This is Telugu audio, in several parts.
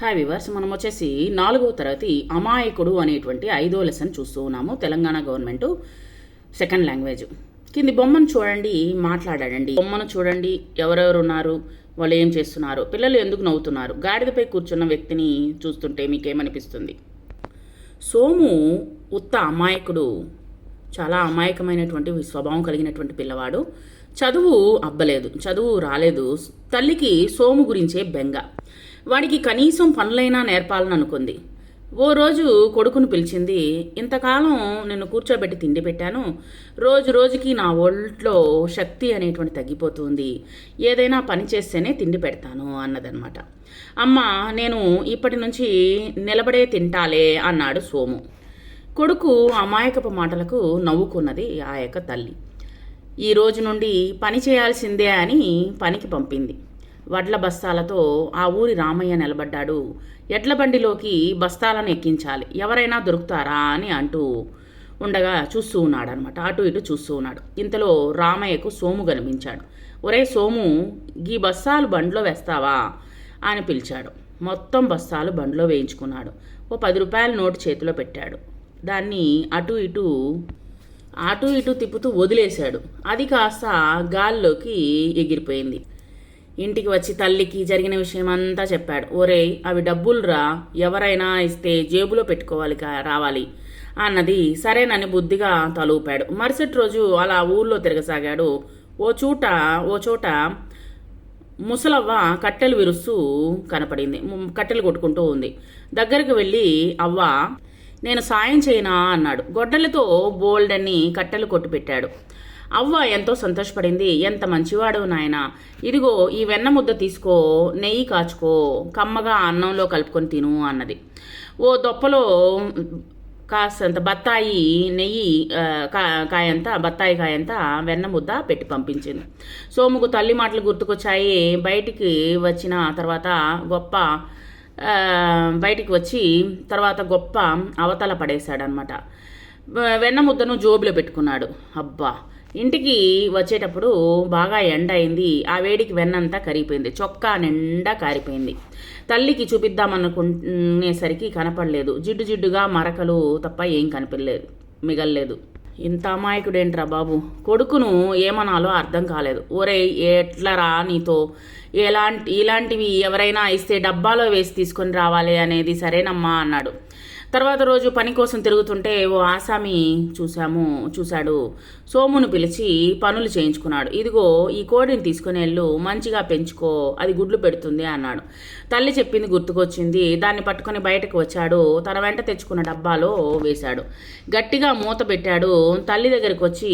హాయ్ వివర్స్ మనం వచ్చేసి నాలుగో తరగతి అమాయకుడు అనేటువంటి ఐదో లెసన్ చూస్తూ ఉన్నాము. తెలంగాణ గవర్నమెంట్ సెకండ్ లాంగ్వేజ్ కింది బొమ్మను చూడండి మాట్లాడాడండి బొమ్మను చూడండి ఎవరెవరు ఉన్నారు వాళ్ళు ఏం చేస్తున్నారు పిల్లలు ఎందుకు నవ్వుతున్నారు? గాడిదపై కూర్చున్న వ్యక్తిని చూస్తుంటే మీకేమనిపిస్తుంది? సోము ఉత్త అమాయకుడు చాలా అమాయకమైనటువంటి స్వభావం కలిగినటువంటి పిల్లవాడు. చదువు అబ్బలేదు చదువు రాలేదు. తల్లికి సోము గురించే బెంగ. వాడికి కనీసం పనులైనా నేర్పాలని అనుకుంది. ఓ రోజు కొడుకును పిలిచింది ఇంతకాలం నిన్ను కూర్చోబెట్టి తిండి పెట్టాను. రోజు రోజుకి నా ఒంట్లో శక్తి అనేటువంటి తగ్గిపోతుంది. ఏదైనా పని చేస్తేనే తిండి పెడతాను అన్నదనమాట అమ్మ నేను ఇప్పటి నుంచి నిలబడే తింటాలే అన్నాడు సోము. కొడుకు అమాయకపు మాటలకు నవ్వుకున్నది ఆ యొక్క తల్లి. ఈ రోజు నుండి పని చేయాల్సిందే అని పనికి పంపింది. వడ్ల బస్తాలతో ఆ ఊరి రామయ్య నిలబడ్డాడు. ఎడ్ల బండిలోకి బస్తాలను ఎక్కించాలి. ఎవరైనా దొరుకుతారా అని అంటూ ఉండగా చూస్తూ ఉన్నాడు అనమాట అటు ఇటు చూస్తూ ఉన్నాడు. ఇంతలో రామయ్యకు సోము కనిపించాడు ఒరే సోము గీ బస్తాలు బండిలో వేస్తావా? అని పిలిచాడు. మొత్తం బస్తాలు బండిలో వేయించుకున్నాడు. ఓ పది రూపాయల నోటు చేతిలో పెట్టాడు. దాన్ని అటు ఇటు అటు ఇటు తిప్పుతూ వదిలేశాడు. అది కాస్త గాల్లోకి ఎగిరిపోయింది. ఇంటికి వచ్చి తల్లికి జరిగిన విషయం అంతా చెప్పాడు. ఒరే అవి డబ్బులురా ఎవరైనా ఇస్తే జేబులో పెట్టుకోవాలి రావాలి అన్నది సరేనని బుద్ధిగా తలూపాడు. మరుసటి రోజు అలా ఊళ్ళో తిరగసాగాడు. ఓ చోట ఓ చోట ముసలవ్వ కట్టెలు విరుస్తూ కనపడింది. కట్టెలు కొట్టుకుంటూ ఉంది. దగ్గరికి వెళ్ళి అవ్వ నేను సాయం చేయనా? అన్నాడు. గొడ్డలతో బోల్డ్ అని కట్టెలు కొట్టి పెట్టాడు. అవ్వ ఎంతో సంతోషపడింది. ఎంత మంచివాడు నాయన. ఇదిగో ఈ వెన్న ముద్ద తీసుకో నెయ్యి కాచుకో కమ్మగా అన్నంలో కలుపుకొని తిను అన్నది. ఓ దొప్పలో కాస్తంత బత్తాయి నెయ్యి కా- కాయంత బత్తాయి కాయంత వెన్న ముద్ద పెట్టి పంపించింది. సోముకు తల్లి మాటలు గుర్తుకొచ్చాయి. బయటికి వచ్చిన తర్వాత గొప్ప బయటికి వచ్చి తర్వాత గొప్ప అవతల పడేశాడనమాట వెన్న ముద్దను జోబులో పెట్టుకున్నాడు. అబ్బా! ఇంటికి వచ్చేటప్పుడు బాగా ఎండ అయింది. ఆ వేడికి వెన్నంతా కరిగిపోయింది. చొక్కా నిండా కారిపోయింది. తల్లికి చూపిద్దామనుకునేసరికి కనపడలేదు. జిడ్డు జిడ్డుగా మరకలు తప్ప ఏం కనిపించలేదు. మిగల్లేదు. ఇంత అమాయకుడేంట్రా బాబు? కొడుకును ఏమనాలో అర్థం కాలేదు. ఒరే ఎట్లరా నీతో? ఎలాంటి ఇలాంటివి ఎవరైనా ఇస్తే డబ్బాలో వేసి తీసుకొని రావాలి అనేది సరేనమ్మా అన్నాడు. తర్వాత రోజు పని కోసం తిరుగుతుంటే ఓ ఆసామి చూసాము చూశాడు. సోమును పిలిచి పనులు చేయించుకున్నాడు. ఇదిగో ఈ కోడిని తీసుకుని వెళ్ళు మంచిగా పెంచుకో అది గుడ్లు పెడుతుంది అన్నాడు. తల్లి చెప్పింది గుర్తుకొచ్చింది. దాన్ని పట్టుకొని బయటకు వచ్చాడు. తన వెంట తెచ్చుకున్న డబ్బాలో వేశాడు. గట్టిగా మూత పెట్టాడు. తల్లి దగ్గరికి వచ్చి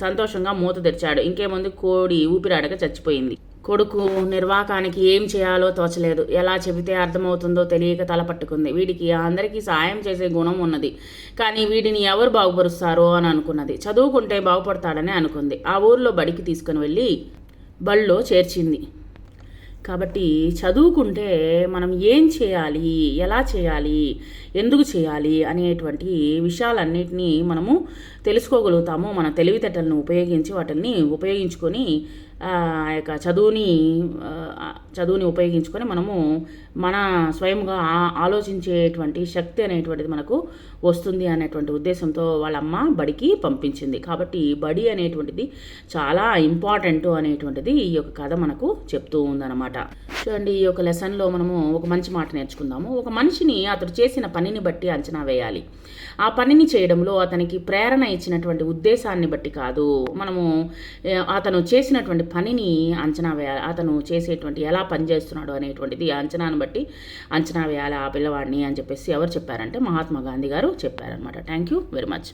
సంతోషంగా మూత తెరిచాడు. ఇంకేముంది? కోడి ఊపిరాడక చచ్చిపోయింది. కొడుకు నిర్వాకానికి ఏం చేయాలో తోచలేదు. ఎలా చెబితే అర్థమవుతుందో తెలియక తల పట్టుకుంది. వీడికి అందరికీ సాయం చేసే గుణం ఉన్నది. కానీ వీడిని ఎవరు బాగుపరుస్తారో అని అనుకున్నది. చదువుకుంటే బాగుపడతాడని అనుకుంది. ఆ ఊర్లో బడికి తీసుకుని వెళ్ళి బళ్ళో చేర్చింది. కాబట్టి చదువుకుంటే మనం ఏం చేయాలి? ఎలా చేయాలి? ఎందుకు చేయాలి? అనేటువంటి విషయాలన్నిటినీ మనము తెలుసుకోగలుగుతాము. మన తెలివితేటలను ఉపయోగించి వాటిని ఉపయోగించుకొని యొక్క చదువుని చదువుని ఉపయోగించుకొని మనము మన స్వయంగా ఆలోచించేటువంటి శక్తి అనేటువంటిది మనకు వస్తుంది అనేటువంటి ఉద్దేశంతో వాళ్ళమ్మ బడికి పంపించింది. కాబట్టి బడి అనేటువంటిది చాలా ఇంపార్టెంట్ అనేటువంటిది ఈ యొక్క కథ మనకు చెప్తూ ఉందన్నమాట. చూడండి ఈ యొక్క లెసన్లో మనము ఒక మంచి మాట నేర్చుకుందాము. ఒక మనిషిని అతడు చేసిన పనిని బట్టి అంచనా వేయాలి. ఆ పనిని చేయడంలో అతనికి ప్రేరణ ఇచ్చినటువంటి ఉద్దేశాన్ని బట్టి కాదు. మనము అతను చేసినటువంటి పనిని అంచనా వేయాలి. అతను చేసేటువంటి ఎలా పనిచేస్తున్నాడు అనేటువంటిది అంచనాను బట్టి అంచనా వేయాలి ఆ పిల్లవాడిని అని చెప్పేసి ఎవరు చెప్పారంటే మహాత్మా గాంధీ గారు చెప్పారనమాట థ్యాంక్ యూ వెరీ మచ్